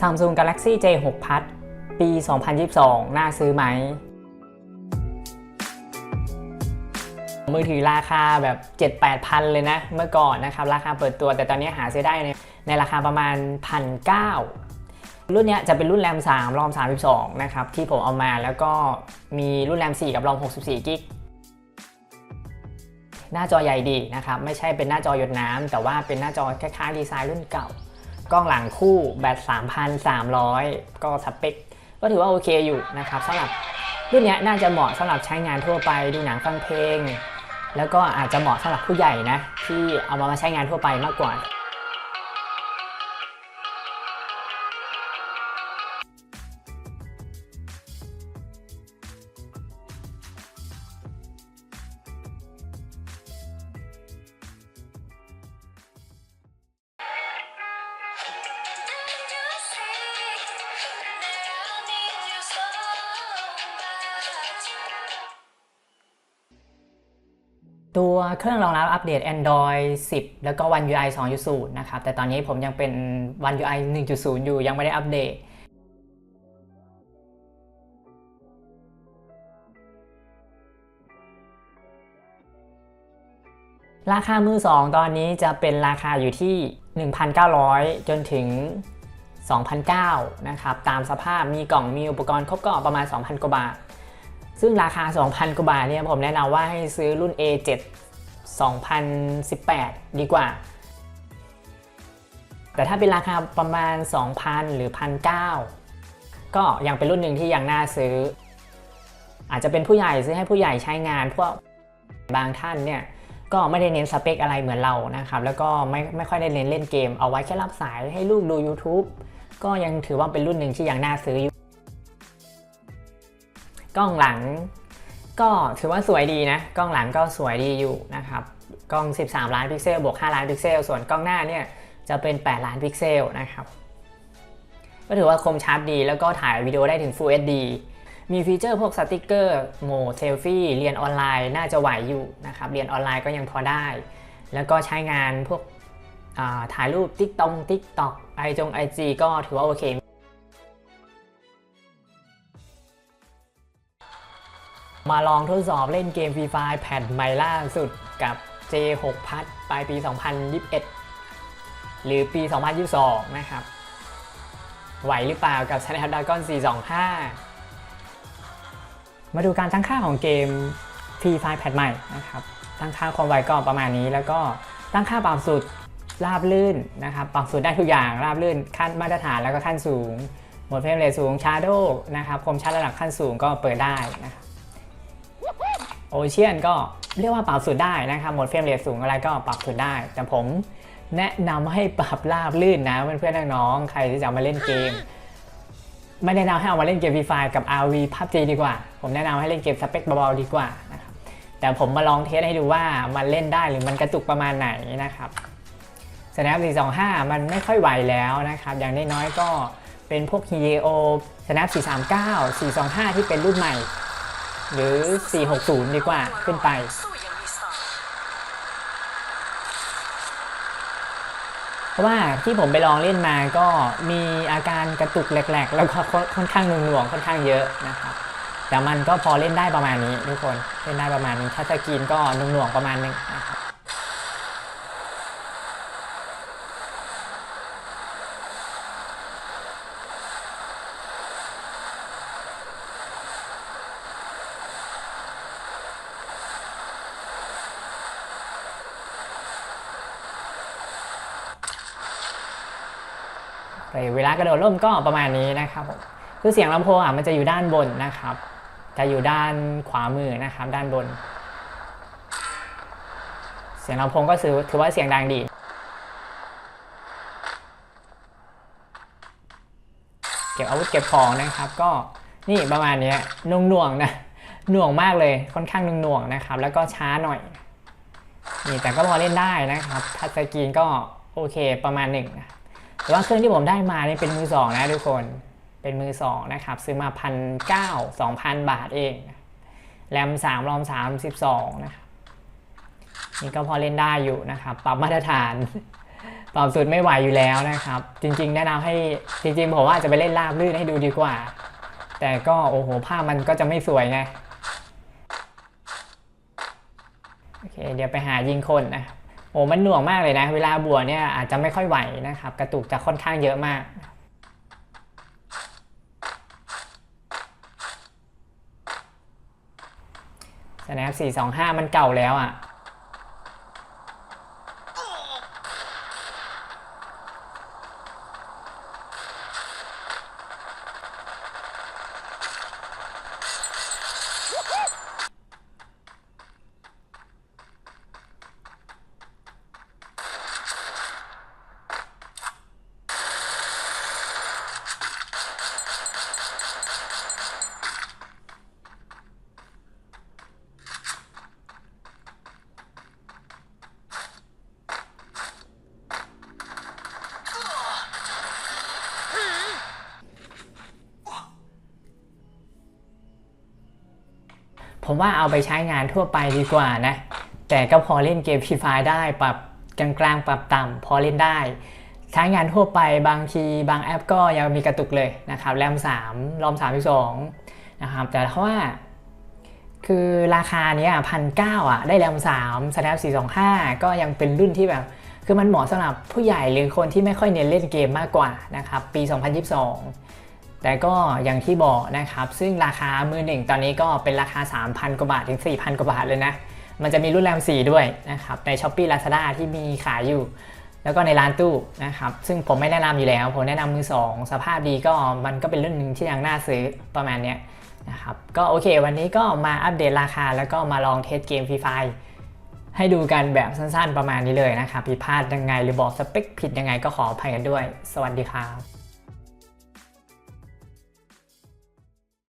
Samsung Galaxy J6 Plus ปี 2022 น่าซื้อไหม มือถือราคาแบบ 7-8พันเลยนะ เมื่อก่อนนะครับ ราคาเปิดตัวแต่ตอนนี้หาซื้อได้ในในราคาประมาณ 1,900 รุ่นนี้จะเป็นรุ่นแรม 3 รอม 32 นะครับ ที่ผมเอามาแล้วก็มีรุ่นแรม 4 กับรอม 64 กิกหน้าจอใหญ่ดีนะครับ ไม่ใช่เป็นหน้าจอหยดน้ำแต่ว่าเป็นหน้าจอคล้ายๆดีไซน์รุ่นเก่า กล้องหลังคู่แบต 3,300 ก็สเปค ก็ถือว่าโอเคอยู่นะครับสำหรับรุ่นนี้น่าจะเหมาะสำหรับใช้งานทั่วไปดูหนังฟังเพลง แล้วก็อาจจะเหมาะสำหรับผู้ใหญ่นะ ที่เอามามาใช้งานทั่วไปมากกว่า ตัวเครื่องรองรับอัปเดต Android 10 แล้วก็ One UI 2.0 นะครับ แต่ตอนนี้ผมยังเป็น One UI 1.0 อยู่ยังไม่ได้อัปเดต ราคามือ 2 ตอนนี้จะเป็นราคาอยู่ที่ 1,900 จนถึง 2,009นะครับ ตามสภาพมีกล่องมีอุปกรณ์ครบก็ประมาณ 2,000 กว่าบาท ซึ่งราคา 2,000 กว่าบาทเนี่ยผมแนะนำว่าให้ซื้อรุ่น A7 2018 ดีกว่า แต่ถ้าเป็นราคาประมาณ 2,000 หรือ 1,900 ก็ยังเป็นรุ่นหนึ่งที่ยังน่าซื้อ อาจจะเป็นผู้ใหญ่ซื้อให้ผู้ใหญ่ใช้งานพวกบางท่านเนี่ยก็ไม่ได้เน้นสเปคอะไรเหมือนเรานะครับ แล้วก็ไม่ไม่ค่อยได้เน้นเล่นเกม เอาไว้แค่รับสายให้ลูกดู YouTube ก็ยังถือว่าเป็นรุ่นหนึ่งที่ยังน่าซื้ออยู่ กล้องหลังก็ถือว่าสวยดีนะ กล้องหลังก็สวยดีอยู่นะครับ กล้อง 13 ล้านพิกเซลบวก 5 ล้านพิกเซล ส่วนกล้องหน้าเนี่ยจะเป็น 8 ล้านพิกเซลนะครับ ก็ถือว่าคมชัดดีแล้วก็ถ่ายวิดีโอได้ถึง Full HD มีฟีเจอร์พวกสติกเกอร์โหมดเซลฟี่เรียนออนไลน์น่าจะไหวอยู่นะครับ เรียนออนไลน์ก็ยังพอได้ แล้วก็ใช้งานพวกถ่ายรูปติ๊กตงติ๊กตอกไอจงไอจีก็ถือว่าโอเค มาลองทดสอบเล่นเกม Free Fire แผ่นใหม่ล่าสุดกับ J6 พัทปลายปี 2021 หรือปี 2022 นะครับ ไหวหรือเปล่ากับ Snapdragon 425 มาดูการตั้งค่าของเกม Free Fire แพทใหม่นะครับ ตั้งค่าความไวก็ประมาณนี้ แล้วก็ตั้งค่าปรับสุดราบลื่นนะครับ ปรับสุดได้ทุกอย่าง ราบลื่นขั้นมาตรฐานแล้วก็ขั้นสูง หมดเฟรมเรทสูง Shadow นะครับ คมชัดระดับขั้นสูงก็เปิดได้นะครับ โอเชียนก็เรียกว่าปรับสุดได้นะครับโหมดเฟรมเรทสูงอะไรก็ปรับสุดได้ แต่ผมแนะนำให้ปรับราบลื่นนะเพื่อนๆน้องๆใครที่จะเอามาเล่นเกม ไม่แนะนำให้เอามาเล่นเกม Free Fire กับ RV PUBG ดีกว่า ผมแนะนำให้เล่นเกมสเปคเบาๆดีกว่านะครับแต่ผมมาลองเทสให้ดูว่ามันเล่นได้หรือมันกระตุกประมาณไหนนะครับ Snap 425 มันไม่ค่อยไหวแล้วนะครับ อย่างน้อยๆก็เป็นพวก Helio Snap 439 425 ที่เป็นรุ่นใหม่ หรือ 460 ดีกว่าขึ้นไป เพราะว่าที่ผมไปลองเล่นมาก็มีอาการกระตุกแหลกๆ แล้วก็ค่อนข้างหน่วงค่อนข้างเยอะนะครับ แต่มันก็พอเล่นได้ประมาณนี้ทุกคน เล่นได้ประมาณนี้ถ้าสกินก็หน่วงๆประมาณนึง เวลากระโดดร่มก็ประมาณนี้นะครับผมคือเสียงลำโพงอะมันจะอยู่ด้านบนนะครับ จะอยู่ด้านขวามือนะครับ ด้านบน เสียงลำโพงก็ถือถือว่าเสียงดังดีเก็บอาวุธเก็บของนะครับ ก็นี่ประมาณนี้หน่วงหน่วงๆนะหน่วงมากเลยค่อนข้างหน่วงนะครับ แล้วก็ช้าหน่อยนี่แต่ก็พอเล่นได้นะครับทัชสกรีนก็โอเคประมาณหนึ่งนะ แต่ว่าเครื่องที่ผมได้มาเนี่ยเป็นมือสองนะทุกคน เป็นมือสองนะครับ ซื้อมาพันเก้าสองพันบาทเอง แรมสามรอมสามสิบสองนะครับ นี่ก็พอเล่นได้อยู่นะครับ ปรับมาตรฐาน ปรับสุดไม่ไหวอยู่แล้วนะครับ จริง ๆ แนะนำให้จริงๆผมว่าจะไปเล่นลาบลื่นให้ดูดีกว่า แต่ก็โอ้โหภาพมันก็จะไม่สวยไง โอเค เดี๋ยวไปหายิงคนนะ โอ้มันหน่วงมากเลยนะ เวลาบวกเนี่ยอาจจะไม่ค่อยไหวนะครับ กระตุกจะค่อนข้างเยอะมาก snap 425มันเก่าแล้วอะ ผมว่าเอาไปใช้งานทั่วไปดีกว่านะ แต่ก็พอเล่นเกมฟรีไฟได้ปรับกลางๆปรับต่ำพอเล่นได้ ใช้งานทั่วไปบางทีบางแอปก็ยังมีกระตุกเลยนะครับแรม3รอม32นะครับแต่ถ้าะว่า คือราคาเนี้ยพันเก้าอะได้แรม3 Snap 425 ก็ยังเป็นรุ่นที่แบบ คือมันเหมาะสำหรับผู้ใหญ่หรือคนที่ไม่ค่อยเน้นเล่นเกมมากกว่านะครับปี 2022 แต่ก็อย่างที่บอกนะครับ ซึ่งราคามือหนึ่งตอนนี้ก็เป็นราคา 3,000 กว่าบาทถึง 4,000 กว่าบาทเลยนะ มันจะมีรุ่นแรม 4 ด้วยนะครับใน s h อ p e e Lazada ที่มีขายอยู่ แล้วก็ในร้านตู้นะครับ ซึ่งผมไม่แนะนำอยู่แล้ว ผมแนะนำมือ 2 สภาพดีก็มันก็เป็นรุ่นหนึ่งที่ยังน่าซื้อประมาณนี้นะครับ ก็โอเค วันนี้ก็มาอัปเดตราคาแล้วก็มาลองเทสเกมฟรีไฟให้ดูกันแบบสั้นๆประมาณนี้เลยนะครับผิดพลาดยังไงหรือบอกสเปคผิดยังไงก็ขออภัยกันด้วย สวัสดีครับ